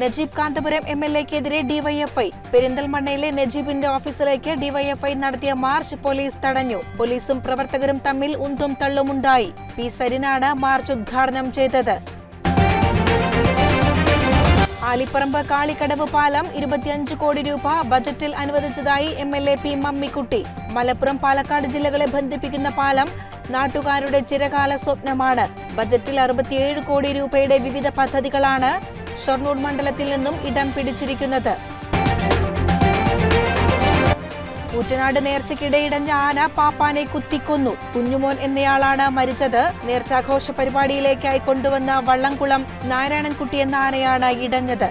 Najeeb Kanthapuram M L എക്കെതിരെ DYFI. പെരിന്തൽമണ്ണയിലെ നജീബിന്റെ ഓഫീസിലേക്ക് ഡിവൈഎഫ്ഐ നടത്തിയ മാർച്ച് പോലീസ് തടഞ്ഞു. പോലീസും പ്രവർത്തകരും തമ്മിൽ ഉന്തും തള്ളുമുണ്ടായി. പി സരിനാണ് മാർച്ച് ഉദ്ഘാടനം ചെയ്തത്. ആലിപ്പറമ്പ് കാളിക്കടവ് പാലം ഇരുപത്തിയഞ്ച് കോടി രൂപ ബജറ്റിൽ അനുവദിച്ചതായി M L A P Mammikutty. Malappuram Palakkad ജില്ലകളെ ബന്ധിപ്പിക്കുന്ന പാലം നാട്ടുകാരുടെ ചിരകാല സ്വപ്നമാണ്. ബജറ്റിൽ അറുപത്തിയേഴ് കോടി രൂപയുടെ വിവിധ പദ്ധതികളാണ് ഷൊർണൂർ മണ്ഡലത്തിൽ നിന്നും ഇടം പിടിച്ചിരിക്കുന്നത്. കൂറ്റനാട് നേർച്ചയ്ക്കിടെ ഇടഞ്ഞ ആന പാപ്പാനെ കുത്തിക്കൊന്നു. കുഞ്ഞുമോൻ എന്നയാളാണ് മരിച്ചത്. നേർച്ചാഘോഷ പരിപാടിയിലേക്കായി കൊണ്ടുവന്ന വള്ളംകുളം നാരായണൻകുട്ടി എന്ന ആനയാണ് ഇടഞ്ഞത്.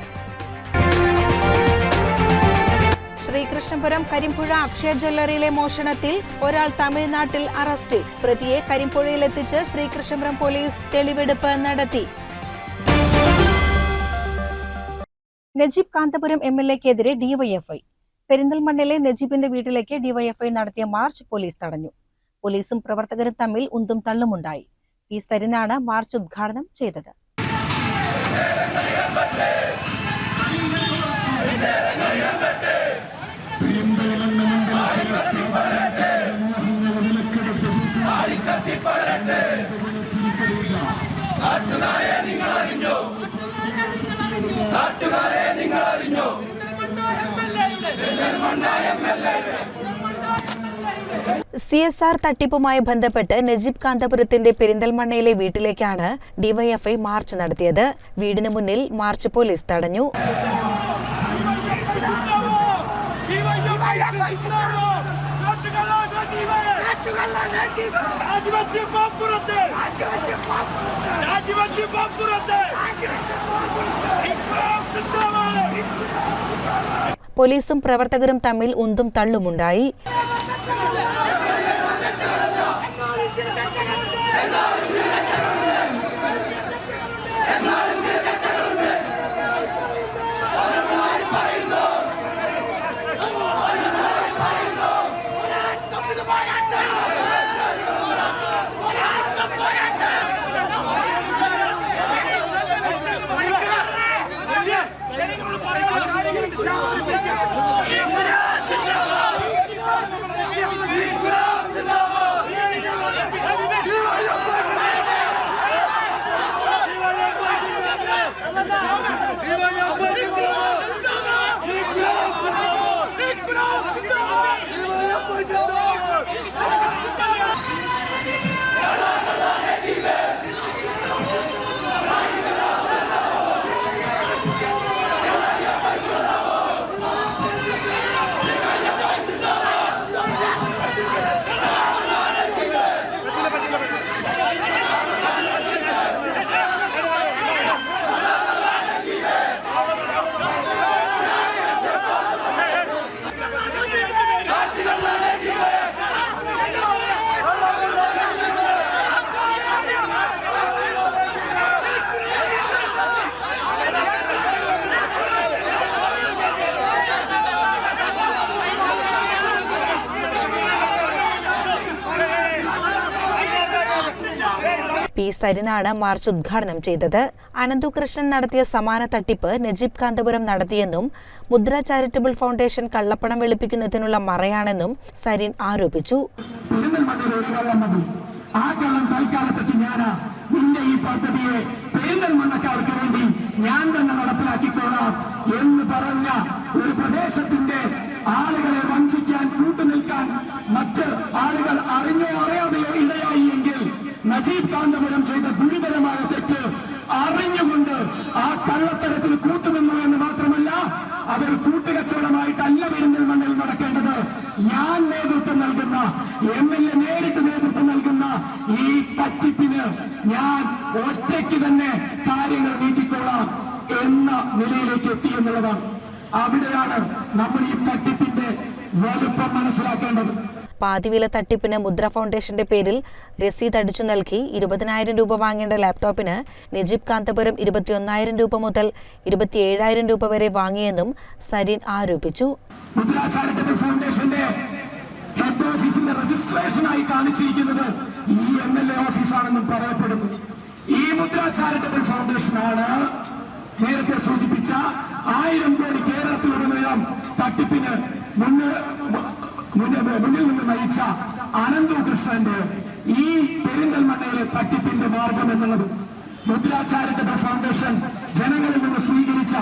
ശ്രീകൃഷ്ണപുരം കരിമ്പുഴ അക്ഷയ ജ്വല്ലറിയിലെ മോഷണത്തിൽ ഒരാൾ തമിഴ്നാട്ടിൽ അറസ്റ്റ് പ്രതിയെ കരിമ്പുഴയിലെത്തിച്ച് ശ്രീകൃഷ്ണപുരം പോലീസ് തെളിവെടുപ്പ് നടത്തി. നജീബ് കാന്തപുരം എം എൽ എക്കെതിരെ ഡിവൈഎഫ്ഐ പെരിന്തൽമണ്ണയിലെ നജീബിന്റെ വീട്ടിലേക്ക് ഡിവൈഎഫ്ഐ നടത്തിയ മാർച്ച് പോലീസ് തടഞ്ഞു. പോലീസും പ്രവർത്തകരും തമ്മിൽ ഉന്തും തള്ളുമുണ്ടായി. പി സരിനാണ് മാർച്ച് ഉദ്ഘാടനം ചെയ്തത്. സി എസ് ആർ തട്ടിപ്പുമായി ബന്ധപ്പെട്ട് നജീബ് കാന്തപുരത്തിന്റെ പെരിന്തൽമണ്ണയിലെ വീട്ടിലേക്കാണ് ഡിവൈഎഫ്ഐ മാർച്ച് നടത്തിയത്. വീടിന് മുന്നിൽ മാർച്ച് പോലീസ് തടഞ്ഞു. പോലീസും പ്രവർത്തകരും തമ്മിൽ ഉന്തും തള്ളുമുണ്ടായി. ધીરજ പി സരിനാണ് മാർച്ച് ഉദ്ഘാടനം ചെയ്തത്. അനന്തുകൃഷ്ണൻ നടത്തിയ സമാന തട്ടിപ്പ് നജീബ് കാന്തപുരം നടത്തിയെന്നും മുദ്ര ചാരിറ്റബിൾ ഫൗണ്ടേഷൻ കള്ളപ്പണം വെളുപ്പിക്കുന്നതിനുള്ള മറയാണെന്നും സരിൻ ആരോപിച്ചു. ആ ഈ വേണ്ടി ഞാൻ തന്നെ നടപ്പിലാക്കിക്കൊള്ളാം എന്ന് പറഞ്ഞ ഒരു പ്രദേശത്തിന്റെ ആളുകളെ വഞ്ചിക്കാൻ കൂട്ടുനിൽക്കാൻ മറ്റ് ആളുകൾ അറിഞ്ഞോ അറിയാതെയോ നജീബ് കാന്തപുരം ചെയ്ത ഗുരുതരമായ തെറ്റ് അറിഞ്ഞുകൊണ്ട് ആ കള്ളത്തരത്തിൽ കൂട്ടുനിന്നു എന്ന് മാത്രമല്ല അതൊരു കൂട്ടുകച്ചവടമായിട്ടല്ല പെരിന്തൽമണ്ണയിൽ നടക്കേണ്ടത്. ഞാൻ നേതൃത്വം നൽകുന്ന എം എൽ എ നേരിട്ട് നേതൃത്വം നൽകുന്ന ഈ പറ്റിപ്പിന് ഞാൻ ഒറ്റയ്ക്ക് തന്നെ കാര്യങ്ങൾ നീക്കിക്കോളാം എന്ന നിലയിലേക്ക് എത്തി എന്നുള്ളതാണ്. അവിടെയാണ് നമ്മൾ ഈ തട്ടിപ്പിന്റെ വലുപ്പം മനസ്സിലാക്കേണ്ടത്. പാതിവില തട്ടിപ്പിന് മുദ്ര ഫൗണ്ടേഷന്റെ പേരിൽ രസീത് അടിച്ചു നൽകി ഇരുപതിനായിരം രൂപ വാങ്ങേണ്ട ലാപ്ടോപ്പിന് നജീബ് കാന്തപുരം ഇരുപത്തിയൊന്നായിരം രൂപ മുതൽ ഇരുപത്തിയേഴായിരം രൂപ വരെ വാങ്ങിയെന്നും സരീൻ ആരോപിച്ചു. ഓഫീസിന്റെ ഈ ഈ നേരത്തെ സൂചിപ്പിച്ച ആയിരം കോടി കേരളത്തിലുടനീളം തട്ടിപ്പിന് മുന്ന് മുന്നിൽ നിന്ന് നയിച്ച അനന്തു കൃഷ്ണന്റെ ഈ പെരിന്തൽമണ്ണയിലെ തട്ടിപ്പിന്റെ മാർഗം എന്നുള്ളത് മുദ്ര ഫൗണ്ടേഷൻ ജനങ്ങളിൽ നിന്ന് സ്വീകരിച്ച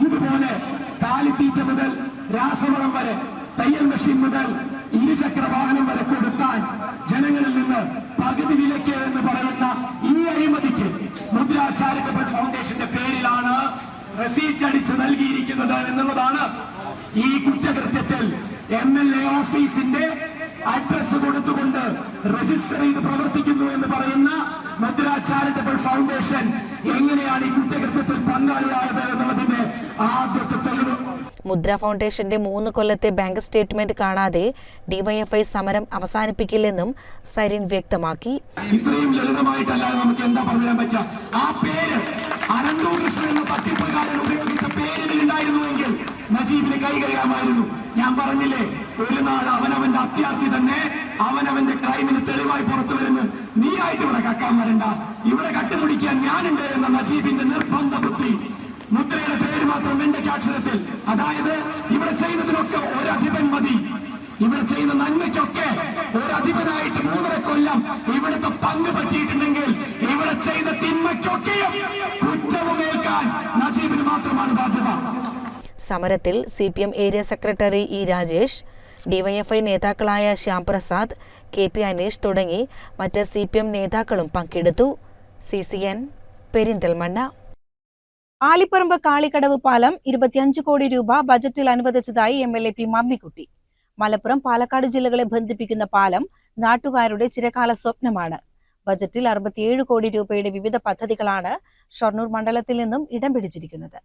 ഇതുപോലെ കാലിത്തീറ്റ മുതൽ രാസവളം വരെ തയ്യൽ മെഷീൻ മുതൽ ഇരുചക്ര വാഹനം വരെ കൊടുക്കാൻ ജനങ്ങളിൽ നിന്ന് പകുതി വിലയ്ക്ക് എന്ന് പറയുന്ന ഈ അഴിമതിക്ക് മുദ്ര ഫൗണ്ടേഷന്റെ പേരിലാണ് റെസീറ്റ് അടിച്ച് നൽകിയിരിക്കുന്നത് എന്നുള്ളതാണ് ഈ കുറ്റകൃത്യത്തിൽ എം എൽ എ ഓഫീസിന്റെ അഡ്രസ് കൊടുത്തുകൊണ്ട് രജിസ്റ്റർ ചെയ്ത് പ്രവർത്തിക്കുന്നു എന്ന് പറയുന്ന മധുര ചാരിറ്റബിൾ ഫൗണ്ടേഷൻ എങ്ങനെയാണ് ഈ കുറ്റകൃത്യത്തിൽ പങ്കാളിയായത് എന്നുള്ളതിന്റെ ആദ്യത്തെ തെളിവ്. മുദ്ര ഫൗണ്ടേഷന്റെ മൂന്ന് കൊല്ലത്തെ ബാങ്ക് സ്റ്റേറ്റ്മെന്റ് കാണാതെ ഡിവൈഎഫ്ഐ സമരം അവസാനിപ്പിക്കില്ലെന്നും സരിൻ വ്യക്തമാക്കി. ഇത്രയും ലളിതമായിട്ടല്ലാതെ നമുക്ക് എന്താ പറഞ്ഞു പറ്റുക? ആ പേര് അനന്തോ കൃഷ്ണൻ എന്ന തട്ടിപ്പുകാരൻ ഉപയോഗിച്ച പേരിൽ ഉണ്ടായിരുന്നുവെങ്കിൽ നജീബിന് കൈകഴിയാമായിരുന്നു ഞാൻ പറഞ്ഞില്ലേ ഒരു നാൾ അവനവന്റെ അത്യാർത്ഥി തന്നെ അവനവന്റെ ക്രൈമിന് തെളിവായി പുറത്തു വരുന്നു. നീ ആയിട്ട് ഇവിടെ കക്കാൻ വരണ്ട. ഇവിടെ കട്ടുപിടിക്കാൻ ഞാനുണ്ട് എന്ന നജീബിന്റെ നിർബന്ധ ബുദ്ധി. മുദ്രയുടെ പേര് മാത്രം വെണ്ടയ്ക്ക് അക്ഷരത്തിൽ അതായത് ഇവിടെ ചെയ്യുന്നതിനൊക്കെ ഒരധിപൻ മതി. ഇവിടെ ചെയ്യുന്ന നന്മയ്ക്കൊക്കെ ഒരധിപനായിട്ട് മൂന്നര കൊല്ലം ഇവിടുത്തെ പങ്ക് പറ്റിയിട്ടുണ്ടെങ്കിൽ ഇവിടെ ചെയ്ത തിന്മയ്ക്കൊക്കെയും കുറ്റവും ഏൽക്കാൻ നജീബിന് മാത്രമാണ് ബാധ്യത. സമരത്തിൽ C P M area secretary E Rajesh DYFI നേതാക്കളായ ശ്യാംപ്രസാദ് കെ പി അനീഷ് തുടങ്ങി മറ്റ് സി പി എം നേതാക്കളും പങ്കെടുത്തു. C C N Perinthalmanna. Alipparamba Kalikkadavu പാലം ഇരുപത്തിയഞ്ച് കോടി രൂപ ബജറ്റിൽ അനുവദിച്ചതായി M L A P Mammikutty. Malappuram Palakkad ജില്ലകളെ ബന്ധിപ്പിക്കുന്ന പാലം നാട്ടുകാരുടെ ചിരകാല സ്വപ്നമാണ്. ബജറ്റിൽ അറുപത്തിയേഴ് കോടി രൂപയുടെ വിവിധ പദ്ധതികളാണ് ഷൊർണൂർ മണ്ഡലത്തിൽ നിന്നും ഇടം പിടിച്ചിരിക്കുന്നത്.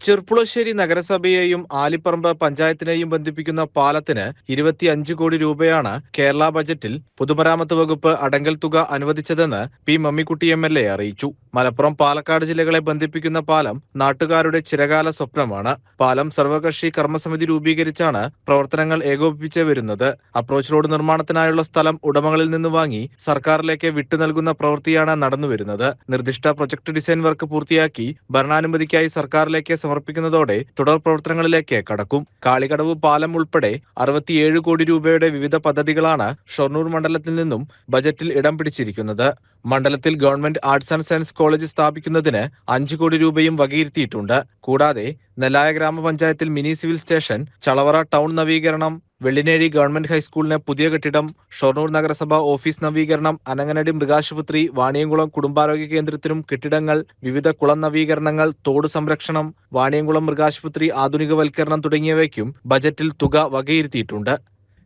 ചെർപ്പുളശ്ശേരി നഗരസഭയെയും ആലിപ്പറമ്പ് പഞ്ചായത്തിനെയും ബന്ധിപ്പിക്കുന്ന പാലത്തിന് ഇരുപത്തിയഞ്ച് കോടി രൂപയാണ് കേരള ബജറ്റിൽ പൊതുമരാമത്ത് വകുപ്പ് അടങ്കൽ തുക അനുവദിച്ചതെന്ന് പി മമ്മിക്കുട്ടി എം അറിയിച്ചു മലപ്പുറം പാലക്കാട് ജില്ലകളെ ബന്ധിപ്പിക്കുന്ന പാലം നാട്ടുകാരുടെ ചിരകാല സ്വപ്നമാണ്. പാലം സർവകക്ഷി കർമ്മസമിതി രൂപീകരിച്ചാണ് പ്രവർത്തനങ്ങൾ ഏകോപിപ്പിച്ച് വരുന്നത്. അപ്രോച്ച് റോഡ് നിർമ്മാണത്തിനായുള്ള സ്ഥലം ഉടമകളിൽ നിന്ന് വാങ്ങി സർക്കാരിലേക്ക് വിട്ടു നൽകുന്ന പ്രവൃത്തിയാണ് നടന്നുവരുന്നത് നിർദ്ദിഷ്ട പ്രൊജക്ട് ഡിസൈൻ വർക്ക് പൂർത്തിയാക്കി ഭരണാനുമതിക്കായി സർക്കാരിലേക്ക് സമർപ്പിക്കുന്നതോടെ തുടർ പ്രവർത്തനങ്ങളിലേക്ക് കടക്കും. കാളികടവ് പാലം ഉൾപ്പെടെ അറുപത്തിയേഴ് കോടി രൂപയുടെ വിവിധ പദ്ധതികളാണ് ഷൊർണൂർ മണ്ഡലത്തിൽ നിന്നും ബജറ്റിൽ ഇടം പിടിച്ചിരിക്കുന്നത്. മണ്ഡലത്തിൽ government arts and science college സ്ഥാപിക്കുന്നതിന് അഞ്ചു കോടി രൂപയും വകയിരുത്തിയിട്ടുണ്ട്. കൂടാതെ നെല്ലായ ഗ്രാമപഞ്ചായത്തിൽ mini civil station Chalavara town നവീകരണം വെള്ളിനേഴി ഗവൺമെന്റ് ഹൈസ്കൂളിന് പുതിയ കെട്ടിടം ഷൊർണൂർ നഗരസഭ ഓഫീസ് നവീകരണം അനങ്ങനടി മൃഗാശുപത്രി വാണിയംകുളം കുടുംബാരോഗ്യ കേന്ദ്രത്തിനും കെട്ടിടങ്ങൾ വിവിധ കുളം നവീകരണങ്ങൾ തോട് സംരക്ഷണം വാണിയംകുളം മൃഗാശുപത്രി ആധുനികവൽക്കരണം തുടങ്ങിയവയ്ക്കും ബജറ്റിൽ തുക വകയിരുത്തിയിട്ടുണ്ട്.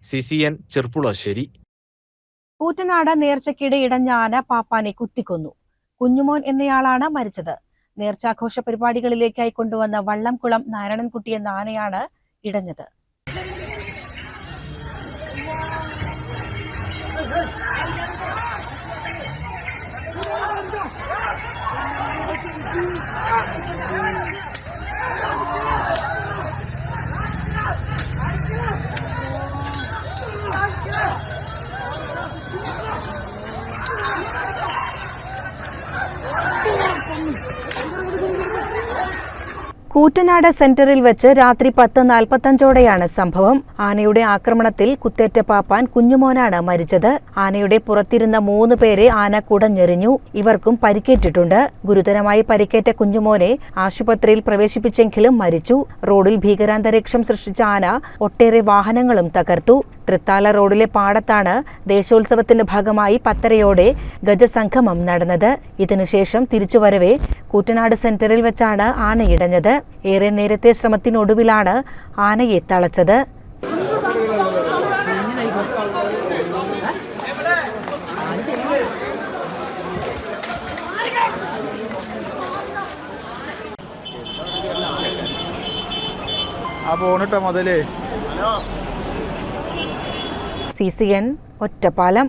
C C N Cherpulassery. Koottanad നേർച്ചയ്ക്കിടെ ഇടഞ്ഞ ആന പാപ്പാനെ കുത്തിക്കൊന്നു. കുഞ്ഞുമോൻ എന്നയാളാണ് മരിച്ചത്. നേർച്ചാഘോഷ പരിപാടികളിലേക്കായി കൊണ്ടുവന്ന വള്ളംകുളം നാരായണൻകുട്ടി എന്ന ആനയാണ് ഇടഞ്ഞത്. കൂറ്റനാട് സെന്ററിൽ വെച്ച് രാത്രി പത്ത് നാൽപ്പത്തഞ്ചോടെയാണ് സംഭവം. ആനയുടെ ആക്രമണത്തിൽ കുത്തേറ്റ പാപ്പാൻ കുഞ്ഞുമോനാണ് മരിച്ചത്. ആനയുടെ പുറത്തിരുന്ന മൂന്ന് പേരെ ആന കുടഞ്ഞെറിഞ്ഞു. ഇവർക്കും പരിക്കേറ്റിട്ടുണ്ട്. ഗുരുതരമായി പരിക്കേറ്റ കുഞ്ഞുമോനെ ആശുപത്രിയിൽ പ്രവേശിപ്പിച്ചെങ്കിലും മരിച്ചു. റോഡിൽ ഭീകരാന്തരീക്ഷം സൃഷ്ടിച്ച ആന ഒട്ടേറെ വാഹനങ്ങളും തകർത്തു. തൃത്താല റോഡിലെ പാടത്താണ് ദേശോത്സവത്തിന്റെ ഭാഗമായി പത്തരയോടെ ഗജസംഗമം നടന്നത്. ഇതിനുശേഷം തിരിച്ചുവരവെ കൂറ്റനാട് സെന്ററിൽ വെച്ചാണ് ആനയിടഞ്ഞത് ഏറെ നേരത്തെ ശ്രമത്തിനൊടുവിലാണ് ആനയെ തളച്ചത്. ആ ഓണിട്ട മുതലേ. C C N Ottapalam.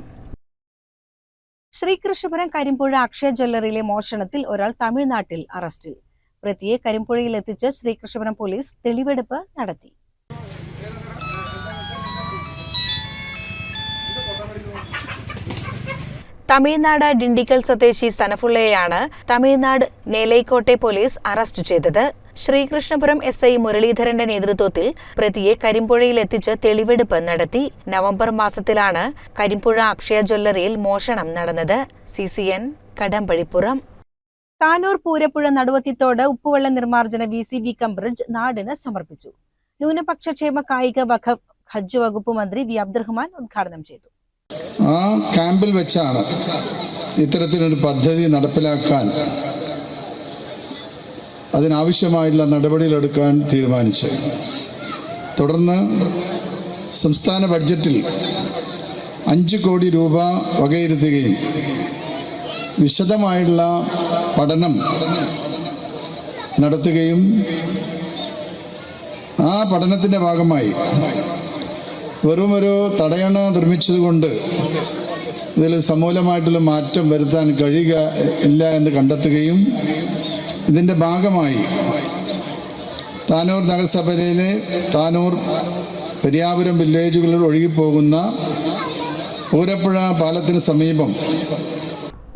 Sreekrishnapuram Karimpuzha Akshaya ജ്വല്ലറിയിലെ മോഷണത്തിൽ ഒരാൾ തമിഴ്നാട്ടിൽ അറസ്റ്റിൽ. പ്രതിയെ കരിമ്പുഴയിൽ എത്തിച്ച് ശ്രീകൃഷ്ണപുരം പോലീസ് തെളിവെടുപ്പ് നടത്തി. തമിഴ്നാട് ഡിണ്ടിക്കൽ സ്വദേശി സനഫുള്ളയെയാണ് തമിഴ്നാട് നേലൈക്കോട്ടെ പോലീസ് അറസ്റ്റ് ചെയ്തത്. ശ്രീകൃഷ്ണപുരം എസ് ഐ മുരളീധരന്റെ നേതൃത്വത്തിൽ പ്രതിയെ കരിമ്പുഴയിൽ എത്തിച്ച് തെളിവെടുപ്പ് നടത്തി. നവംബർ മാസത്തിലാണ് കരിമ്പുഴ അക്ഷയ ജ്വല്ലറിയിൽ മോഷണം നടന്നത്. C C N Kadambazhipuram. Tanur Poorappuzha Naduvathithodu ഉപ്പുവെള്ള നിർമ്മാർജന V C B cum bridge നാടിന് സമർപ്പിച്ചു. ന്യൂനപക്ഷക്ഷേമ കായിക വഖഫ് ഹജ്ജ് വകുപ്പ് മന്ത്രി വി അബ്ദുറഹ്മാൻ ഉദ്ഘാടനം ചെയ്തു. ആ ക്യാമ്പിൽ വെച്ചാണ് ഇത്തരത്തിലൊരു പദ്ധതി നടപ്പിലാക്കാൻ അതിനാവശ്യമായിട്ടുള്ള നടപടികളെടുക്കാൻ തീരുമാനിച്ചത്. തുടർന്ന് സംസ്ഥാന ബഡ്ജറ്റിൽ അഞ്ച് കോടി രൂപ വകയിരുത്തുകയും വിശദമായുള്ള പഠനം നടത്തുകയും ആ പഠനത്തിന്റെ ഭാഗമായി വെറും ഒരു തടയണ നിർമ്മിച്ചതുകൊണ്ട് ഇതിൽ സമൂലമായിട്ടുള്ള മാറ്റം വരുത്താൻ കഴിയുക ഇല്ല എന്ന് കണ്ടെത്തുകയും ഇതിന്റെ ഭാഗമായി താനൂർ നഗരസഭയിലെ താനൂർ പെരിയാപുരം വില്ലേജുകളിൽ ഒഴുകിപ്പോകുന്ന പൂരപ്പുഴ പാലത്തിന് സമീപം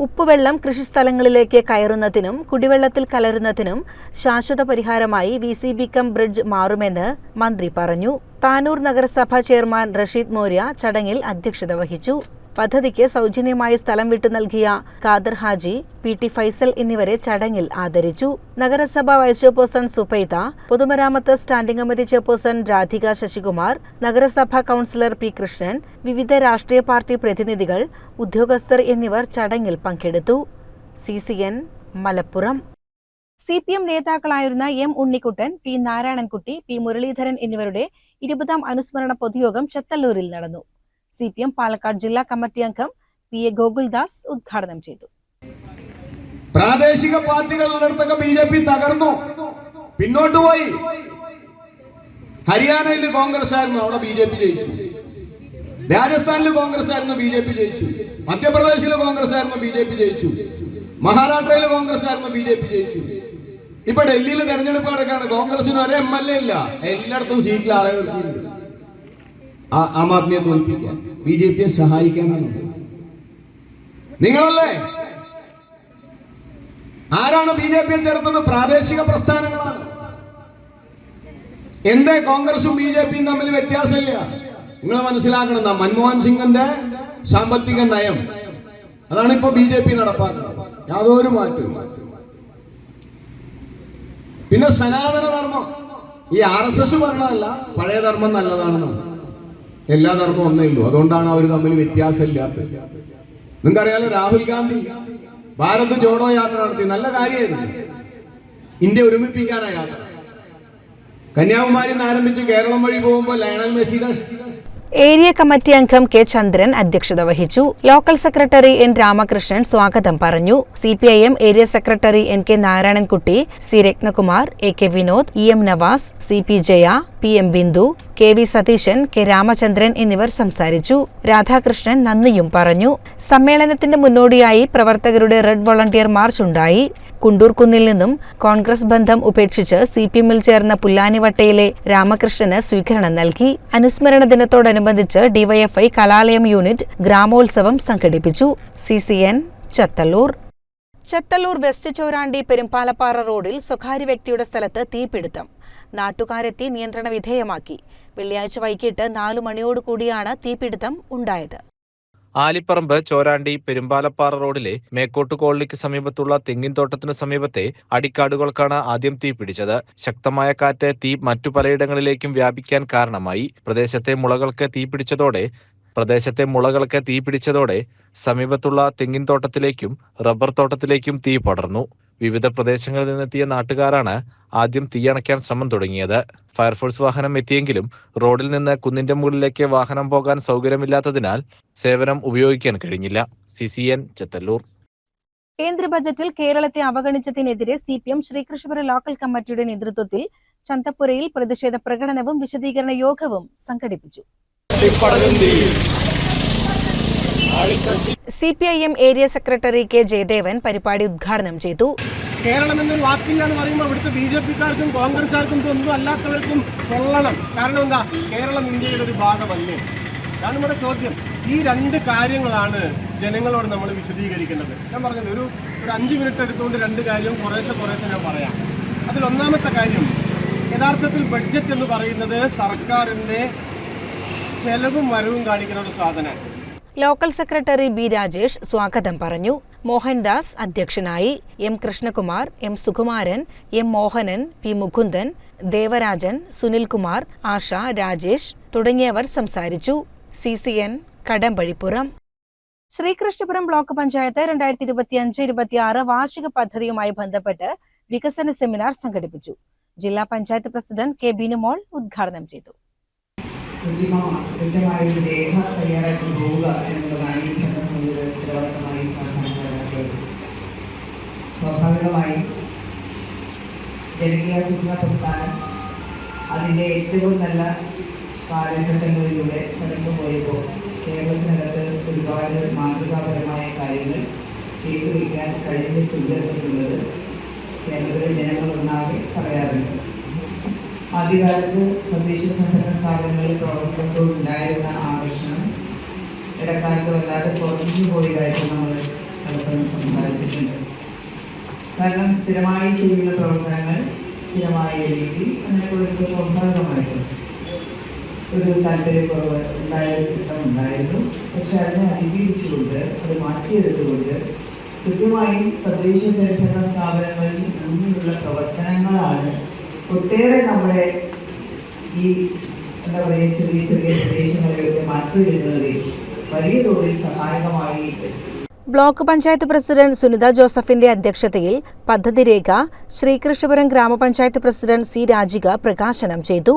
ഉപ്പുവെള്ളം കൃഷിസ്ഥലങ്ങളിലേക്ക് കയറുന്നതിനും കുടിവെള്ളത്തിൽ കലരുന്നതിനും ശാശ്വത പരിഹാരമായി V C B cum bridge മാറുമെന്ന് മന്ത്രി പറഞ്ഞു. താനൂർ നഗരസഭ ചെയർമാൻ റഷീദ് മോര്യ ചടങ്ങിൽ അധ്യക്ഷത വഹിച്ചു. പദ്ധതിക്ക് സൗജന്യമായി സ്ഥലം വിട്ടു നൽകിയ ഖാദർ ഹാജി പി ടി ഫൈസൽ എന്നിവരെ ചടങ്ങിൽ ആദരിച്ചു. നഗരസഭ വൈസ് ചെയർപേഴ്സൺ സുപൈത പൊതുമരാമത്ത് standing committee chairperson Radhika Sasikumar നഗരസഭാ കൌൺസിലർ പി കൃഷ്ണൻ വിവിധ രാഷ്ട്രീയ പാർട്ടി പ്രതിനിധികൾ ഉദ്യോഗസ്ഥർ എന്നിവർ ചടങ്ങിൽ പങ്കെടുത്തു. C C N Malappuram. C P M നേതാക്കളായിരുന്ന M Unnikuttan P Narayanankutty P Muraleedharan എന്നിവരുടെ ഇരുപതാം അനുസ്മരണ പൊതുയോഗം ചത്തല്ലൂരിൽ നടന്നു. സി പി എം പാലക്കാട് ജില്ലാ കമ്മിറ്റി അംഗം പി എ ഗോകുൽദാസ് ഉദ്ഘാടനം ചെയ്തു. പ്രാദേശിക പാർട്ടികളിടത്തൊക്കെ ബി ജെ പി തകർന്നു. പിന്നോട്ട് പോയി. ഹരിയാനയിൽ കോൺഗ്രസ് ആയിരുന്നു അവിടെ ബി ജെ പി ജയിച്ചു. രാജസ്ഥാനിൽ കോൺഗ്രസ് ആയിരുന്നു ബി ജെ പി ജയിച്ചു. മധ്യപ്രദേശിൽ കോൺഗ്രസ് ആയിരുന്നു ബി ജെ പി ജയിച്ചു. മഹാരാഷ്ട്രയിൽ കോൺഗ്രസ് ആയിരുന്നു ബി ജെ പി ജയിച്ചു. ഇപ്പൊ ഡൽഹിയിൽ തെരഞ്ഞെടുപ്പ് നടക്കാണ്. കോൺഗ്രസിന് ഒരു എം എൽ എ ഇല്ല. എല്ലായിടത്തും സീറ്റിൽ ആളെ ആ- ആദ്മിയെ തോൽപ്പിക്കാൻ ബി ജെ പിയെ സഹായിക്കാനാണ് നിങ്ങളല്ലേ? ആരാണ് ബി ജെ പിയെ ചേർത്തത്? പ്രാദേശിക പ്രസ്ഥാനങ്ങളാണ്. എന്തേ കോൺഗ്രസും ബി ജെ പിയും തമ്മിൽ വ്യത്യാസമില്ല? നിങ്ങൾ മനസ്സിലാക്കണം മൻമോഹൻ സിംഗിന്റെ സാമ്പത്തിക നയം. അതാണ് ഇപ്പൊ ബി ജെ പി നടപ്പാക്കുന്നത്. യാതൊരു മാറ്റവും പിന്നെ സനാതന ധർമ്മം ഈ ആർ എസ് എസ് പറഞ്ഞതല്ല പഴയ ധർമ്മം നല്ലതാണെന്ന്. എല്ലാ ധർമ്മവും ഒന്നേ ഉള്ളൂ. അതുകൊണ്ടാണ് അവർ തമ്മിൽ വ്യത്യാസമില്ലാത്തത്. നിങ്ങൾക്കറിയാലോ രാഹുൽ ഗാന്ധി ഭാരത് ജോഡോ യാത്ര നടത്തി. നല്ല കാര്യമായിരുന്നു. ഇന്ത്യ ഒരുമിപ്പിക്കാനാ യാത്ര. കന്യാകുമാരി നിന്ന് ആരംഭിച്ച് കേരളം വഴി പോകുമ്പോൾ ലയണൽ മെസ്സിയുടെ ഏരിയ കമ്മിറ്റി അംഗം കെ ചന്ദ്രൻ അധ്യക്ഷത വഹിച്ചു. ലോക്കൽ സെക്രട്ടറി എൻ രാമകൃഷ്ണൻ സ്വാഗതം പറഞ്ഞു. C P I M area secretary N K Narayanankutty C Ratnakumar A K Vinod E M Navas C P Jaya P M Bindu K V Satheesan K Ramachandran എന്നിവർ സംസാരിച്ചു. രാധാകൃഷ്ണൻ നന്ദിയും പറഞ്ഞു. സമ്മേളനത്തിന്റെ മുന്നോടിയായി പ്രവർത്തകരുടെ red volunteer March ഉണ്ടായി. കുണ്ടൂർകുന്നിൽ നിന്നും കോൺഗ്രസ് ബന്ധം ഉപേക്ഷിച്ച് സി പി എമ്മിൽ ചേർന്ന പുല്ലാനിവട്ടയിലെ രാമകൃഷ്ണന് സ്വീകരണം നൽകി. അനുസ്മരണ ദിനത്തോടനുബന്ധിച്ച് ഡിവൈഎഫ്ഐ കലാലയം യൂണിറ്റ് ഗ്രാമോത്സവം സംഘടിപ്പിച്ചു. C C N Chethallur. Chethallur west Chorandi Perumbalappara റോഡിൽ സ്വകാര്യ വ്യക്തിയുടെ സ്ഥലത്ത് തീപിടുത്തം. നാട്ടുകാരെത്തി നിയന്ത്രണ വിധേയമാക്കി. വെള്ളിയാഴ്ച വൈകിട്ട് നാലു മണിയോടുകൂടിയാണ് തീപിടുത്തം ഉണ്ടായത്. ആലിപ്പറമ്പ് ചോരാണ്ടി പെരുമ്പാലപ്പാറ റോഡിലെ മേക്കോട്ട് കോളനിക്ക് സമീപത്തുള്ള തെങ്ങിൻ തോട്ടത്തിനു സമീപത്തെ അടിക്കാടുകൾക്കാണ് ആദ്യം തീ പിടിച്ചത്. ശക്തമായ കാറ്റ് തീ മറ്റു പലയിടങ്ങളിലേക്കും വ്യാപിക്കാൻ കാരണമായി. പ്രദേശത്തെ മുളകൾക്ക് തീ പിടിച്ചതോടെ പ്രദേശത്തെ മുളകൾക്ക് തീ പിടിച്ചതോടെ സമീപത്തുള്ള തെങ്ങിൻ തോട്ടത്തിലേക്കും റബ്ബർ തോട്ടത്തിലേക്കും തീ പടർന്നു. വിവിധ പ്രദേശങ്ങളിൽ നിന്നെത്തിയ നാട്ടുകാരാണ് ആദ്യം തീയണയ്ക്കാൻ ശ്രമം തുടങ്ങിയത്. ഫയർഫോഴ്സ് വാഹനം എത്തിയെങ്കിലും റോഡിൽ നിന്ന് കുന്നിന്റെ മുകളിലേക്ക് വാഹനം പോകാൻ സൗകര്യമില്ലാത്തതിനാൽ സേവനം ഉപയോഗിക്കാൻ കഴിഞ്ഞില്ല. C C N Chethallur. കേന്ദ്ര ബജറ്റിൽ കേരളത്തെ അവഗണിച്ചതിനെതിരെ C P M Sreekrishnapura local കമ്മിറ്റിയുടെ നേതൃത്വത്തിൽ ചന്തപ്പുരയിൽ പ്രതിഷേധ പ്രകടനവും വിശദീകരണ യോഗവും സംഘടിപ്പിച്ചു. C P I M area secretary K Jayadevan പരിപാടി ഉദ്ഘാടനം ചെയ്തു. കേരളം എന്നൊരു വാക്കില്ല എന്ന് പറയുമ്പോൾ ഇവിടുത്തെ ബി ജെ പിക്കാർക്കും കോൺഗ്രസ്സുകാർക്കും ഒന്നും അല്ലാത്തവർക്കും കൊള്ളണം. കാരണം എന്താ? കേരളം ഇന്ത്യയുടെ ഒരു ഭാഗമല്ലേ? അതാണ് നമ്മുടെ ചോദ്യം. ഈ രണ്ട് കാര്യങ്ങളാണ് ജനങ്ങളോട് നമ്മൾ വിശദീകരിക്കേണ്ടത്. ഞാൻ പറഞ്ഞത് ഒരു ഒരു അഞ്ച് മിനിറ്റ് എടുത്തുകൊണ്ട് രണ്ട് കാര്യവും കുറേശ്ശെ കുറേശ്ശെ ഞാൻ പറയാം. അതിൽ ഒന്നാമത്തെ കാര്യം യഥാർത്ഥത്തിൽ ബഡ്ജറ്റ് എന്ന് പറയുന്നത് സർക്കാരിന്റെ ചെലവും വരവും കാണിക്കുന്ന ഒരു സാധനമാണ്. ലോക്കൽ സെക്രട്ടറി ബി രാജേഷ് സ്വാഗതം പറഞ്ഞു. മോഹൻദാസ് അധ്യക്ഷനായി M Krishnakumar M Sukumaran M Mohanan P Mukundan Devarajan Sunilkumar Asha Rajesh തുടങ്ങിയവർ സംസാരിച്ചു. C C N Kadambazhipuram. Sreekrishnapuram block panchayat രണ്ടായിരത്തി ഇരുപത്തിയഞ്ച് ഇരുപത്തിയാറ് വാർഷിക പദ്ധതിയുമായി ബന്ധപ്പെട്ട് വികസന സെമിനാർ സംഘടിപ്പിച്ചു. ജില്ലാ പഞ്ചായത്ത് പ്രസിഡന്റ് കെ ബിനുമോൾ ഉദ്ഘാടനം ചെയ്തു. കൃത്രിമമാണ് കൃത്യമായി ഒരു രേഖ തയ്യാറാക്കി പോവുക എന്നുള്ളതാണ് ഈ ഭരണസമിതിയുടെ ഉത്തരവാദിത്തമായി സംസ്ഥാനങ്ങൾക്ക് സ്വാഭാവികമായി ജനകീയ ശുചിത്വ പ്രസ്ഥാനം അതിന്റെ ഏറ്റവും നല്ല കാലഘട്ടങ്ങളിലൂടെ കടന്നു പോയപ്പോൾ കേരളത്തിനകത്ത് ഒരുപാട് മാതൃകാപരമായ കാര്യങ്ങൾ ചെയ്തു വയ്ക്കാൻ കഴിഞ്ഞിട്ടുണ്ട് എന്നുള്ളത് കേരളത്തിലെ ജനങ്ങളൊന്നാകെ പറയാറുണ്ട്. ആദ്യകാലത്ത് തദ്ദേശ സ്വയംഭരണ സ്ഥാപനങ്ങളിൽ പ്രവർത്തനത്തോടുണ്ടായിരുന്ന ആകർഷണം ഇടക്കാലത്ത് വല്ലാതെ കുറഞ്ഞു പോയതായിട്ട് നമ്മൾ പലപ്പോഴും സംസാരിച്ചിട്ടുണ്ട്. കാരണം സ്ഥിരമായി ചെയ്യുന്ന പ്രവർത്തനങ്ങൾ സ്ഥിരമായ രീതി അങ്ങനെയുള്ളതൊക്കെ സ്വാഭാവികമായിട്ടും ഒരു താല്പര്യക്കുറവ് ഉണ്ടായിട്ടുണ്ടായിരുന്നു പക്ഷെ അതിനെ അതിജീവിച്ചുകൊണ്ട് അത് മാറ്റിയെടുത്തുകൊണ്ട് കൃത്യമായും തദ്ദേശ സ്വയംഭരണ സ്ഥാപനങ്ങളിൽ മുന്നിലുള്ള പ്രവർത്തനങ്ങളാണ് ഒട്ടേറെ നമ്മുടെ ഈ എന്താ പറയുക ചെറിയ ചെറിയ പ്രദേശങ്ങളിലൊക്കെ മാറ്റിയിടുന്നതിൽ വലിയ തോതിൽ സഹായകമായി ബ്ലോക്ക് പഞ്ചായത്ത് പ്രസിഡന്റ് സുനിത ജോസഫിന്റെ അധ്യക്ഷതയിൽ പദ്ധതി രേഖ ശ്രീകൃഷ്ണപുരം ഗ്രാമപഞ്ചായത്ത് പ്രസിഡന്റ് സി രാജിക പ്രകാശനം ചെയ്തു.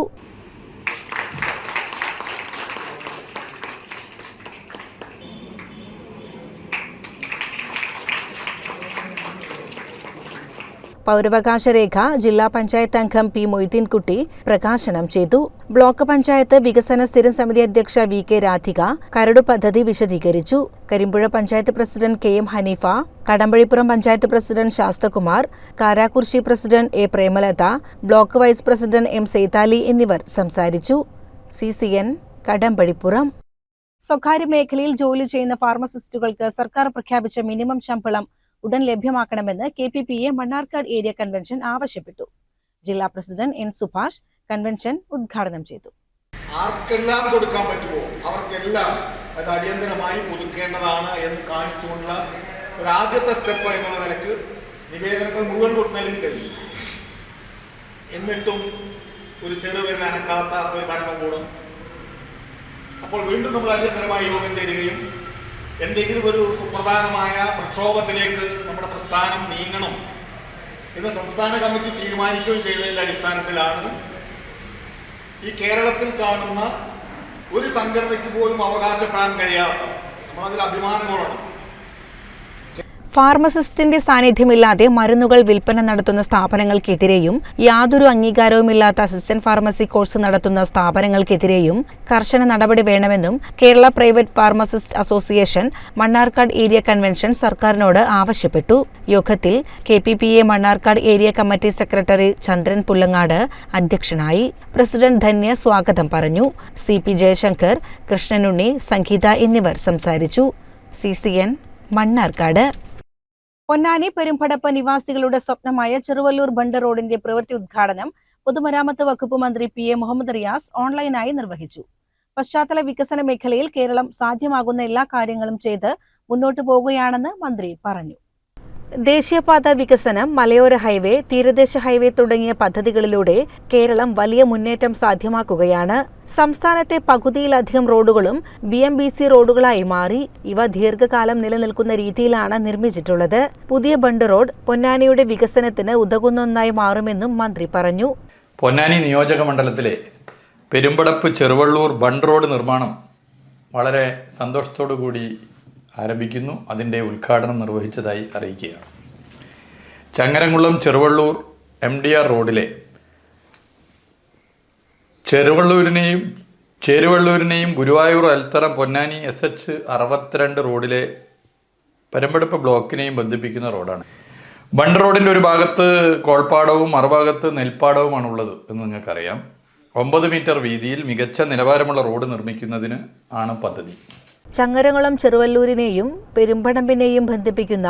പൗരാവകാശ രേഖ ജില്ലാ പഞ്ചായത്ത് അംഗം പി മൊയ്തീൻകുട്ടി പ്രകാശനം ചെയ്തു. ബ്ലോക്ക് പഞ്ചായത്ത് വികസന സ്ഥിരം സമിതി അധ്യക്ഷ വി കെ രാധിക കരട് പദ്ധതി വിശദീകരിച്ചു. Karimpuzha panchayat president K M Haneefa Kadambazhipuram panchayat president Sasthakumar Karakurissi president A Premalatha block vice president M Saidali എന്നിവർ സംസാരിച്ചു. C C N Kadambazhipuram. സ്വകാര്യ മേഖലയിൽ ജോലി ചെയ്യുന്ന ഫാർമസിസ്റ്റുകൾക്ക് സർക്കാർ പ്രഖ്യാപിച്ച മിനിമം ശമ്പളം ഉടൻ ലഭ്യമാക്കണമെന്ന് K P P A Mannarkkad area convention ആവശ്യപ്പെട്ടു. ജില്ലാ പ്രസിഡന്റ് എൻ സുഭാഷ് കൺവെൻഷൻ ഉദ്ഘാടനം ചെയ്തു. ആർക്കെല്ലാം കൊടുക്കാൻ പറ്റുമോ? അവർക്കെല്ലാം അത് അടിയന്തരമായി പുതുക്കേണ്ടതാണ് എന്ന് കാണിച്ചുകൊണ്ടുള്ള ഒരു ആദ്യത്തെ സ്റ്റെപ്പ് എന്നുള്ള നിലയ്ക്ക് നിവേദനങ്ങൾ മുഴുവൻ നൽകി കഴിഞ്ഞു. എന്നിട്ടും ഒരു ചെറുവിരൽ അനക്കാത്ത ഒരു ഭരണകൂടം. അപ്പോൾ വീണ്ടും നമ്മൾ അടിയന്തരമായി യോഗം ചേരുകയും എന്തെങ്കിലും ഒരു സുപ്രധാനമായ പ്രക്ഷോഭത്തിലേക്ക് നമ്മുടെ പ്രസ്ഥാനം നീങ്ങണം എന്ന് സംസ്ഥാന കമ്മിറ്റി തീരുമാനിക്കുകയും ചെയ്തതിന്റെ അടിസ്ഥാനത്തിലാണ് ഈ കേരളത്തിൽ കാണുന്ന ഒരു സംഘടനയ്ക്ക് പോലും അവകാശപ്പെടാൻ കഴിയാത്ത നമ്മളതിൽ അഭിമാനങ്ങളാണ് ഫാർമസിസ്റ്റിന്റെ സാന്നിധ്യമില്ലാതെ മരുന്നുകൾ വിൽപ്പന നടത്തുന്ന സ്ഥാപനങ്ങൾക്കെതിരെയും യാതൊരു അംഗീകാരവുമില്ലാത്ത അസിസ്റ്റന്റ് ഫാർമസി കോഴ്സ് നടത്തുന്ന സ്ഥാപനങ്ങൾക്കെതിരെയും കർശന നടപടി വേണമെന്നും Kerala private pharmacist association Mannarkkad area convention സർക്കാരിനോട് ആവശ്യപ്പെട്ടു. യോഗത്തിൽ K P P A Mannarkkad area committee secretary Chandran Pullangad അധ്യക്ഷനായി പ്രസിഡന്റ് ധന്യ സ്വാഗതം പറഞ്ഞു. സി പി ജയശങ്കർ കൃഷ്ണനുണ്ണി സംഗീത എന്നിവർ സംസാരിച്ചു. C C N Mannarkkad. Ponnani Perumpadappu നിവാസികളുടെ സ്വപ്നമായ ചെറുവല്ലൂർ ബണ്ട് റോഡിന്റെ പ്രവൃത്തി ഉദ്ഘാടനം പൊതുമരാമത്ത് വകുപ്പ് മന്ത്രി പി എ മുഹമ്മദ് റിയാസ് ഓൺലൈനായി നിർവഹിച്ചു. പശ്ചാത്തല വികസന മേഖലയിൽ കേരളം സാധ്യമാകുന്ന എല്ലാ കാര്യങ്ങളും ചെയ്ത് മുന്നോട്ടു പോകുകയാണെന്ന് മന്ത്രി പറഞ്ഞു. ദേശീയപാത വികസനം മലയോര ഹൈവേ തീരദേശ ഹൈവേ തുടങ്ങിയ പദ്ധതികളിലൂടെ കേരളം വലിയ മുന്നേറ്റം സാധ്യമാക്കുകയാണ്. സംസ്ഥാനത്തെ പകുതിയിലധികം റോഡുകളും ബി എം ബി സി റോഡുകളായി മാറി ഇവ ദീർഘകാലം നിലനിൽക്കുന്ന രീതിയിലാണ് നിർമ്മിച്ചിട്ടുള്ളത്. പുതിയ ബണ്ട് റോഡ് പൊന്നാനിയുടെ വികസനത്തിന് ഉതകുന്ന ഒന്നായി മാറുമെന്നും മന്ത്രി പറഞ്ഞു. പൊന്നാനി നിയോജക മണ്ഡലത്തിലെ പെരുമ്പടപ്പ് ചെറുവള്ളൂർ ബണ്ട് റോഡ് നിർമ്മാണം വളരെ സന്തോഷത്തോടു കൂടി ആരംഭിക്കുന്നു. അതിന്റെ ഉദ്ഘാടനം നിർവഹിച്ചതായി അറിയിക്കുകയാണ്. Changaramkulam Cheruvallur M D R റോഡിലെ ചെറുവള്ളൂരിനെയും ചേരുവള്ളൂരിനെയും ഗുരുവായൂർ അൽത്തറ പൊന്നാനി എസ് എച്ച് അറുപത്തിരണ്ട് റോഡിലെ പരമ്പെടുപ്പ് ബ്ലോക്കിനെയും ബന്ധിപ്പിക്കുന്ന റോഡാണ്. ബണ്ട് റോഡിന്റെ ഒരു ഭാഗത്ത് കോൾപ്പാടവും മറുഭാഗത്ത് നെൽപ്പാടവുമാണ് ഉള്ളത് എന്ന് നിങ്ങൾക്കറിയാം. ഒമ്പത് മീറ്റർ വീതിയിൽ മികച്ച നിലവാരമുള്ള റോഡ് നിർമ്മിക്കുന്നതിന് ആണ് പദ്ധതി. ചങ്ങരകുളം ചെറുവല്ലൂരിനെയും പെരുമ്പടമ്പിനെയും ബന്ധിപ്പിക്കുന്ന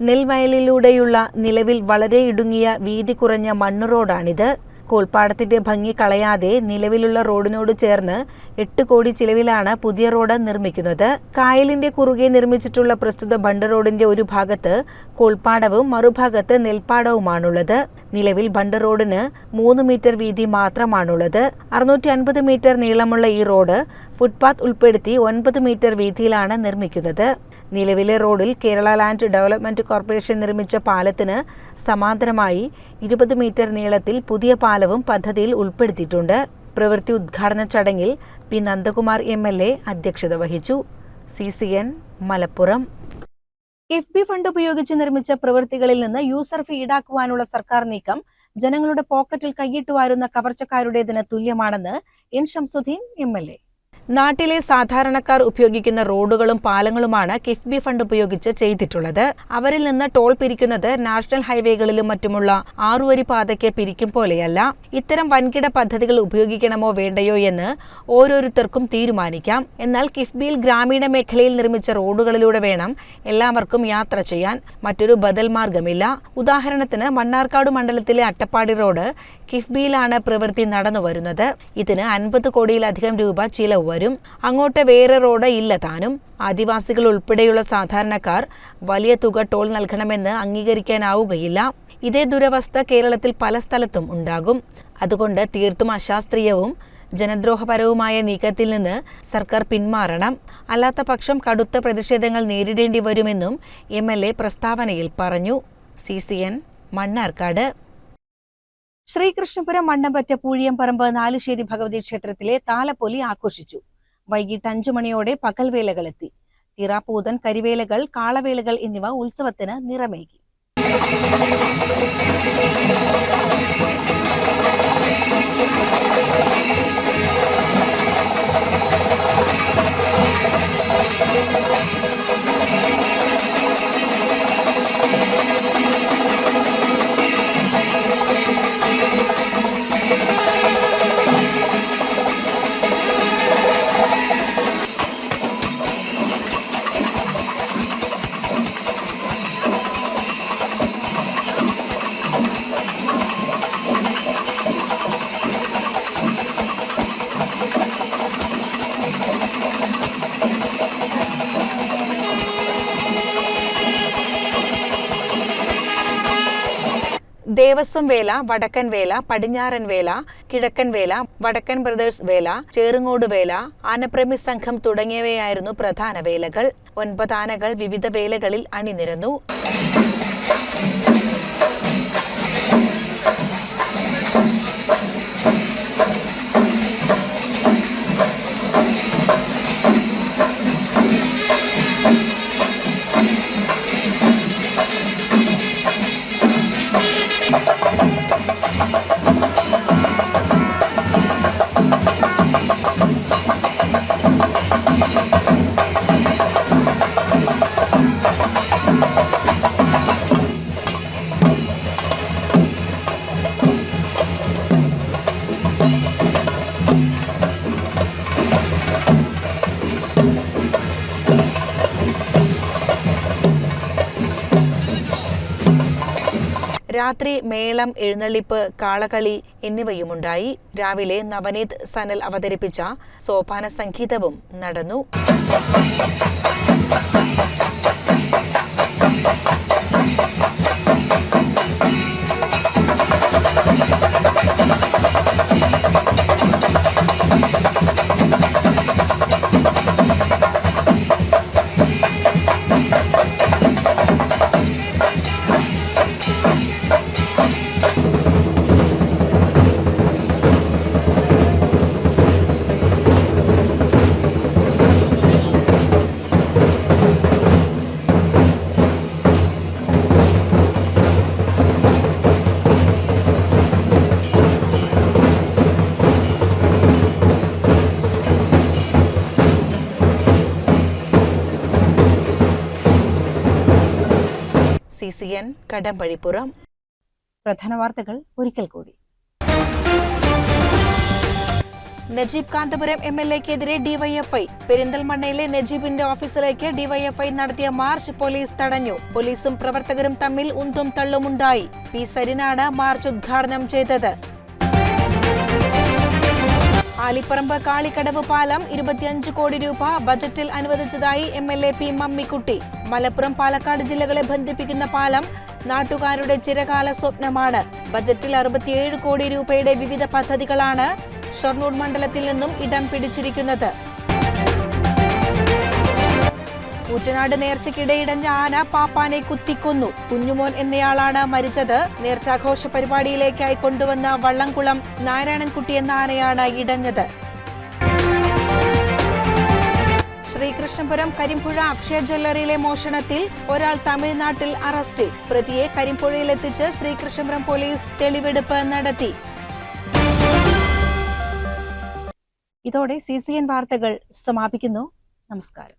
നെൽവയലിലൂടെയുള്ള നിലവിൽ വളരെ ഇടുങ്ങിയ വീതി കുറഞ്ഞ മണ്ണ് റോഡാണിത്. കോൾപ്പാടത്തിന്റെ ഭംഗി കളയാതെ നിലവിലുള്ള റോഡിനോട് ചേർന്ന് എട്ട് കോടി ചിലവിലാണ് പുതിയ റോഡ് നിർമ്മിക്കുന്നത്. കായലിന്റെ കുറുകെ നിർമ്മിച്ചിട്ടുള്ള പ്രസ്തുത ബണ്ട് റോഡിന്റെ ഒരു ഭാഗത്ത് കോൾപ്പാടവും മറുഭാഗത്ത് നെൽപ്പാടവുമാണുള്ളത്. നിലവിൽ ബണ്ട് റോഡിന് മൂന്ന് മീറ്റർ വീതി മാത്രമാണുള്ളത്. അറുന്നൂറ്റി അൻപത് മീറ്റർ നീളമുള്ള ഈ റോഡ് ഫുട്പാത്ത് ഉൾപ്പെടുത്തി ഒൻപത് മീറ്റർ വീതിയിലാണ് നിർമ്മിക്കുന്നത്. നിലവിലെ റോഡിൽ കേരള ലാൻഡ് ഡെവലപ്മെന്റ് കോർപ്പറേഷൻ നിർമ്മിച്ച പാലത്തിന് സമാന്തരമായി ഇരുപത് മീറ്റർ നീളത്തിൽ പുതിയ പാലവും പദ്ധതിയിൽ ഉൾപ്പെടുത്തിയിട്ടുണ്ട്. പ്രവൃത്തി ഉദ്ഘാടന ചടങ്ങിൽ P Nandakumar M L A അധ്യക്ഷത വഹിച്ചു. C C N Malappuram. KIIFB fund ഉപയോഗിച്ച് നിർമ്മിച്ച പ്രവൃത്തികളിൽ നിന്ന് യൂസർ ഫീ ഈടാക്കുവാനുള്ള സർക്കാർ നീക്കം ജനങ്ങളുടെ പോക്കറ്റിൽ കൈയിട്ട് വാരുന്ന കവർച്ചക്കാരുടേതിന് തുല്യമാണെന്ന് N Shamsuddin M L A. നാട്ടിലെ സാധാരണക്കാർ ഉപയോഗിക്കുന്ന റോഡുകളും പാലങ്ങളുമാണ് കിഫ്ബി ഫണ്ട് ഉപയോഗിച്ച് ചെയ്തിട്ടുള്ളത്. അവരിൽ നിന്ന് ടോൾ പിരിക്കുന്നത് നാഷണൽ ഹൈവേകളിലും മറ്റുമുള്ള ആറുവരി പാതയ്ക്ക് പിരിക്കും പോലെയല്ല. ഇത്തരം വൻകിട പദ്ധതികൾ ഉപയോഗിക്കണമോ വേണ്ടയോ എന്ന് ഓരോരുത്തർക്കും തീരുമാനിക്കാം. എന്നാൽ കിഫ്ബിയിൽ ഗ്രാമീണ മേഖലയിൽ നിർമ്മിച്ച റോഡുകളിലൂടെ വേണം എല്ലാവർക്കും യാത്ര ചെയ്യാൻ. മറ്റൊരു ബദൽ മാർഗമില്ല. ഉദാഹരണത്തിന് മണ്ണാർക്കാട് മണ്ഡലത്തിലെ അട്ടപ്പാടി റോഡ് കിഫ്ബിയിലാണ് പ്രവൃത്തി നടന്നു വരുന്നത് ഇതിന് അൻപത് കോടിയിലധികം രൂപ ചിലവ് വരും. അങ്ങോട്ട് വേറെ റോഡ് ഇല്ല താനും. ആദിവാസികൾ ഉൾപ്പെടെയുള്ള സാധാരണക്കാർ വലിയ തുക ടോൾ നൽകണമെന്ന് അംഗീകരിക്കാനാവുകയില്ല. ഇതേ ദുരവസ്ഥ കേരളത്തിൽ പല സ്ഥലത്തും ഉണ്ടാകും. അതുകൊണ്ട് തീർത്തും അശാസ്ത്രീയവും ജനദ്രോഹപരവുമായ നീക്കത്തിൽ നിന്ന് സർക്കാർ പിന്മാറണം. അല്ലാത്ത പക്ഷം കടുത്ത പ്രതിഷേധങ്ങൾ നേരിടേണ്ടി വരുമെന്നും എം എൽ എ പ്രസ്താവനയിൽ പറഞ്ഞു. C C N Mannarkkad. Sreekrishnapuram Mannampatta Poozhiyamparamba Nalusseri Bhagavathi ക്ഷേത്രത്തിലെ താലപ്പൊലി ആഘോഷിച്ചു. വൈകിട്ട് അഞ്ചു മണിയോടെ പകൽവേലകളെത്തി. തിറാപ്പൂതൻ കരിവേലകൾ കാളവേലകൾ എന്നിവ ഉത്സവത്തിന് നിറമേകി. ദേവസ്വം വേല വടക്കൻ വേല പടിഞ്ഞാറൻ വേല കിഴക്കൻ വേല വടക്കൻ ബ്രദേഴ്സ് വേല ചേറുങ്ങോട് വേല ആനപ്രമി സംഘം തുടങ്ങിയവയായിരുന്നു പ്രധാന വേലകൾ. ഒൻപത് ആനകൾ വിവിധ വേലകളിൽ അണിനിരന്നു. രാത്രി മേളം എഴുന്നള്ളിപ്പ് കാളകളി എന്നിവയുമുണ്ടായി. രാവിലെ നവനീത് സനൽ അവതരിപ്പിച്ച സോപാന സംഗീതവും നടന്നു. C C N Kadambazhipuram. പ്രധാന വാർത്തകൾ ഒരിക്കൽ കൂടി. നജീബ് കാന്തപുരം എം എൽ എക്കെതിരെ ഡിവൈഎഫ്ഐ. പെരിന്തൽമണ്ണയിലെ നജീബിന്റെ ഓഫീസിലേക്ക് ഡിവൈഎഫ്ഐ നടത്തിയ മാർച്ച് പോലീസ് തടഞ്ഞു. പോലീസും പ്രവർത്തകരും തമ്മിൽ ഉന്തും തള്ളുമുണ്ടായി. പി സരിനാണ് മാർച്ച് ഉദ്ഘാടനം ചെയ്തത്. ആലിപ്പറമ്പ് കാളിക്കടവ് പാലം ഇരുപത്തിയഞ്ച് കോടി രൂപ ബജറ്റിൽ അനുവദിച്ചതായി M L A P Mammikutty. Malappuram Palakkad ജില്ലകളെ ബന്ധിപ്പിക്കുന്ന പാലം നാട്ടുകാരുടെ ചിരകാല സ്വപ്നമാണ്. ബജറ്റിൽ അറുപത്തിയേഴ് കോടി രൂപയുടെ വിവിധ പദ്ധതികളാണ് ഷൊർണൂർ മണ്ഡലത്തിൽ നിന്നും ഇടം പിടിച്ചിരിക്കുന്നത്. കൂറ്റനാട് നേർച്ചയ്ക്കിടയിടഞ്ഞ ആന പാപ്പാനെ കുത്തിക്കൊന്നു. കുഞ്ഞുമോൻ എന്നയാളാണ് മരിച്ചത്. നേർച്ചാഘോഷ പരിപാടിയിലേക്കായി കൊണ്ടുവന്ന വള്ളംകുളം നാരായണൻകുട്ടി എന്ന ആനയാണ് ഇടഞ്ഞത്. ശ്രീകൃഷ്ണപുരം കരിമ്പുഴ അക്ഷയ ജ്വല്ലറിയിലെ മോഷണത്തിൽ ഒരാൾ തമിഴ്നാട്ടിൽ അറസ്റ്റിൽ പ്രതിയെ കരിമ്പുഴയിലെത്തിച്ച് ശ്രീകൃഷ്ണപുരം പോലീസ് തെളിവെടുപ്പ് നടത്തി. ഇതോടെ സി സി എൻ വാർത്തകൾ സമാപിക്കുന്നു. നമസ്കാരം.